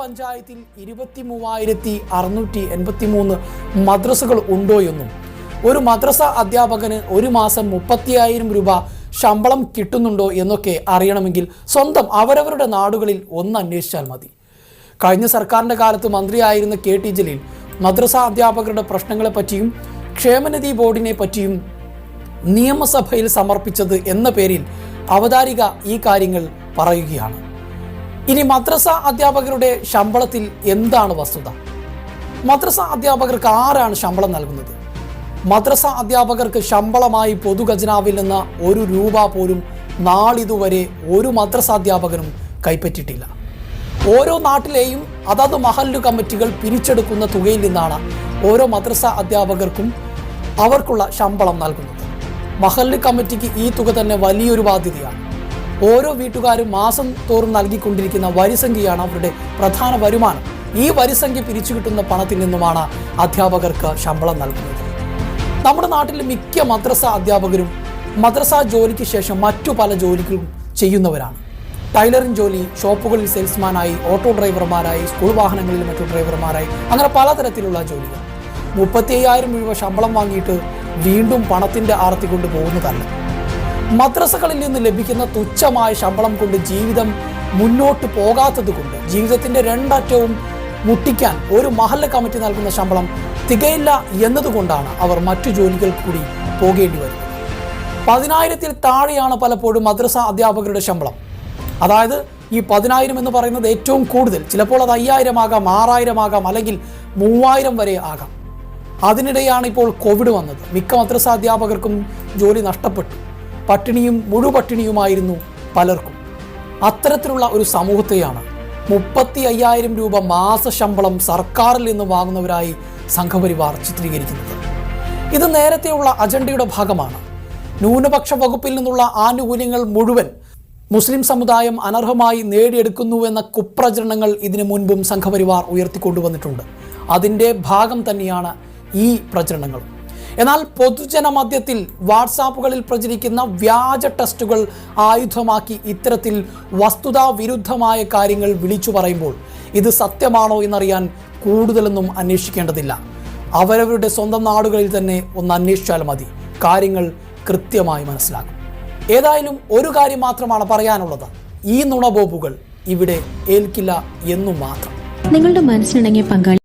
പഞ്ചായത്തിൽ ഇരുപത്തി മൂവായിരത്തി അറുന്നൂറ്റി എൺപത്തി മൂന്ന് മദ്രസകൾ ഉണ്ടോ എന്നും ഒരു മദ്രസ അധ്യാപകന് ഒരു മാസം മുപ്പത്തിയായിരം രൂപ ശമ്പളം കിട്ടുന്നുണ്ടോ എന്നൊക്കെ അറിയണമെങ്കിൽ സ്വന്തം അവരവരുടെ നാടുകളിൽ ഒന്ന് അന്വേഷിച്ചാൽ മതി. കഴിഞ്ഞ സർക്കാരിന്റെ കാലത്ത് മന്ത്രിയായിരുന്ന കെ ടി ജലീൽ മദ്രസ അധ്യാപകരുടെ പ്രശ്നങ്ങളെപ്പറ്റിയും ക്ഷേമനിധി ബോർഡിനെ പറ്റിയും നിയമസഭയിൽ സമർപ്പിച്ചത് എന്ന പേരിൽ അവതാരിക ഈ കാര്യങ്ങൾ പറയുകയാണ്. ഇനി മദ്രസ അധ്യാപകരുടെ ശമ്പളത്തിൽ എന്താണ് വസ്തുത? മദ്രസ അധ്യാപകർക്ക് ആരാണ് ശമ്പളം നൽകുന്നത്? മദ്രസ അധ്യാപകർക്ക് ശമ്പളമായി പൊതുഖജനാവിൽ നിന്ന് ഒരു രൂപ പോലും നാളിതുവരെ ഒരു മദ്രസ അധ്യാപകനും കൈപ്പറ്റിയിട്ടില്ല. ഓരോ നാട്ടിലെയും അതത് മഹല്ലു കമ്മിറ്റികൾ പിരിച്ചെടുക്കുന്ന തുകയിൽ നിന്നാണ് ഓരോ മദ്രസ അധ്യാപകർക്കും അവർക്കുള്ള ശമ്പളം നൽകുന്നത്. മഹല്ല് കമ്മിറ്റിക്ക് ഈ തുക തന്നെ വലിയൊരു ബാധ്യതയാണ്. ഓരോ വീട്ടുകാരും മാസം തോറും നൽകിക്കൊണ്ടിരിക്കുന്ന വരിസംഖ്യയാണ് അവരുടെ പ്രധാന വരുമാനം. ഈ വരിസംഖ്യ പിരിച്ചു കിട്ടുന്ന പണത്തിൽ നിന്നുമാണ് അധ്യാപകർക്ക് ശമ്പളം നൽകുന്നത്. നമ്മുടെ നാട്ടിലെ മിക്ക മദ്രസ അധ്യാപകരും മദ്രസ ജോലിക്ക് ശേഷം മറ്റു പല ജോലികളും ചെയ്യുന്നവരാണ്. ടൈലറിംഗ് ജോലി ഷോപ്പുകളിൽ സെയിൽസ്മാനായി ഓട്ടോ ഡ്രൈവർമാരായി സ്കൂൾ വാഹനങ്ങളിൽ മറ്റു ഡ്രൈവർമാരായി അങ്ങനെ പലതരത്തിലുള്ള ജോലികൾ. മുപ്പത്തി അയ്യായിരം രൂപ ശമ്പളം വാങ്ങിയിട്ട് വീണ്ടും പണത്തിന്റെ ആർത്തി കൊണ്ട് പോകുന്നതല്ല. മദ്രസകളിൽ നിന്ന് ലഭിക്കുന്ന തുച്ഛമായ ശമ്പളം കൊണ്ട് ജീവിതം മുന്നോട്ട് പോകാത്തത് കൊണ്ട് ജീവിതത്തിന്റെ രണ്ടറ്റവും മുട്ടിക്കാൻ ഒരു മഹല്ല കമ്മിറ്റി നൽകുന്ന ശമ്പളം തികയില്ല എന്നതുകൊണ്ടാണ് അവർ മറ്റു ജോലികൾ കൂടി പോകേണ്ടി വരുന്നത്. പതിനായിരത്തിൽ താഴെയാണ് പലപ്പോഴും മദ്രസ അധ്യാപകരുടെ ശമ്പളം. അതായത് ഈ പതിനായിരം എന്ന് പറയുന്നത് ഏറ്റവും കൂടുതൽ. ചിലപ്പോൾ അത് അയ്യായിരം ആകാം ആറായിരം ആകാം അല്ലെങ്കിൽ മൂവായിരം വരെ ആകാം. അതിനിടെയാണ് ഇപ്പോൾ കോവിഡ് വന്നത്. മിക്ക മദ്രസ അധ്യാപകർക്കും ജോലി നഷ്ടപ്പെട്ടു. പട്ടിണിയും മുഴുപട്ടിണിയുമായിരുന്നു പലർക്കും. അത്തരത്തിലുള്ള ഒരു സമൂഹത്തെയാണ് മുപ്പത്തി അയ്യായിരം രൂപ മാസശമ്പളം സർക്കാരിൽ നിന്ന് വാങ്ങുന്നവരായി സംഘപരിവാർ ചിത്രീകരിക്കുന്നത്. ഇത് നേരത്തെയുള്ള അജണ്ടയുടെ ഭാഗമാണ്. ന്യൂനപക്ഷ വകുപ്പിൽ നിന്നുള്ള ആനുകൂല്യങ്ങൾ മുഴുവൻ മുസ്ലിം സമുദായം അനർഹമായി നേടിയെടുക്കുന്നുവെന്ന കുപ്രചരണങ്ങൾ ഇതിനു മുൻപും സംഘപരിവാർ ഉയർത്തിക്കൊണ്ടുവന്നിട്ടുണ്ട്. അതിന്റെ ഭാഗം തന്നെയാണ് ഈ പ്രചരണങ്ങൾ എന്നാൽ പൊതുജനമധ്യത്തിൽ വാട്സാപ്പുകളിൽ പ്രചരിക്കുന്ന വ്യാജ ടെസ്റ്റുകൾ ആയുധമാക്കി ഇത്തരത്തിൽ വസ്തുതാ വിരുദ്ധമായ കാര്യങ്ങൾ വിളിച്ചു പറയുമ്പോൾ ഇത് സത്യമാണോ എന്നറിയാൻ കൂടുതലൊന്നും അന്വേഷിക്കേണ്ടതില്ല. അവരവരുടെ സ്വന്തം നാടുകളിൽ തന്നെ ഒന്ന് അന്വേഷിച്ചാൽ മതി. കാര്യങ്ങൾ കൃത്യമായി മനസ്സിലാക്കും. ഏതായാലും ഒരു കാര്യം മാത്രമാണ് പറയാനുള്ളത്. ഈ നുണബോബുകൾ ഇവിടെ ഏൽക്കില്ല എന്നു മാത്രം. നിങ്ങളുടെ മനസ്സിനിണങ്ങിയ പങ്കാളി